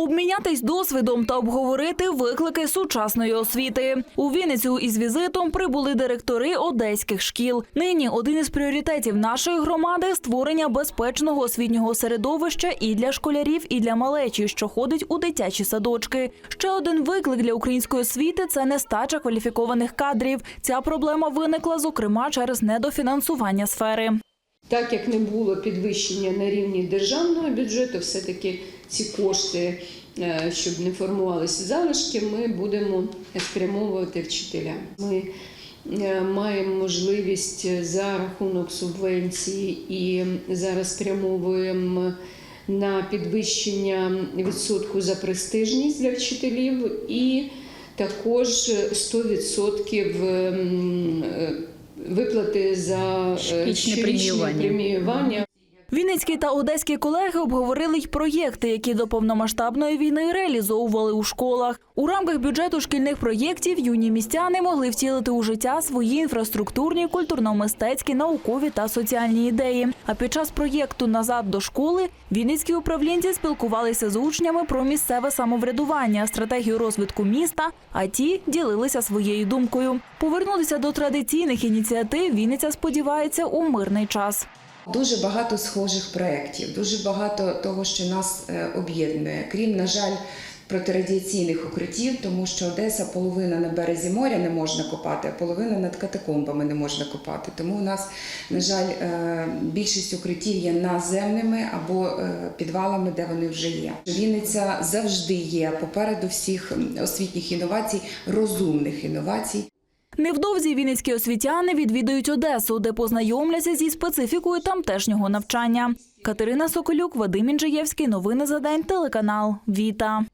Обмінятись досвідом та обговорити виклики сучасної освіти. У Вінницю із візитом прибули директори одеських шкіл. Нині один із пріоритетів нашої громади створення безпечного освітнього середовища і для школярів, і для малечі, що ходить у дитячі садочки. Ще один виклик для української освіти це нестача кваліфікованих кадрів. Ця проблема виникла зокрема через недофінансування сфери. Так як не було підвищення на рівні державного бюджету, все-таки ці кошти, е, щоб не формувалися залишки, ми будемо спрямовувати вчителям. Ми е, маємо можливість за рахунок субвенцій і зараз спрямовуємо на підвищення відсотку за престижність для вчителів і також 100% е, виплати за щорічне преміювання. Вінницькі та одеські колеги обговорили й проєкти, які до повномасштабної війни реалізовували у школах. У рамках бюджету шкільних проєктів юні містяни могли втілити у життя свої інфраструктурні, культурно-мистецькі, наукові та соціальні ідеї. А під час проєкту Назад до школи вінницькі управлінці спілкувалися з учнями про місцеве самоврядування, стратегію розвитку міста. А ті ділилися своєю думкою. Повернутися до традиційних ініціатив Вінниця сподівається у мирний час. Дуже багато схожих проєктів, дуже багато того, що нас е, об'єднує. Крім, на жаль, протирадіаційних укриттів, тому що Одеса половина на березі моря не можна копати, а половина над катакомбами не можна копати. Тому у нас, на жаль, е, більшість укриттів є наземними або е, підвалами, де вони вже є. Вінниця завжди є попереду всіх освітніх інновацій, розумних інновацій. Невдовзі вінницькі освітяни відвідують Одесу, де познайомляться зі специфікою тамтешнього навчання. Катерина Соколюк, Вадим Інжиєвський. Новини за день. Телеканал Віта.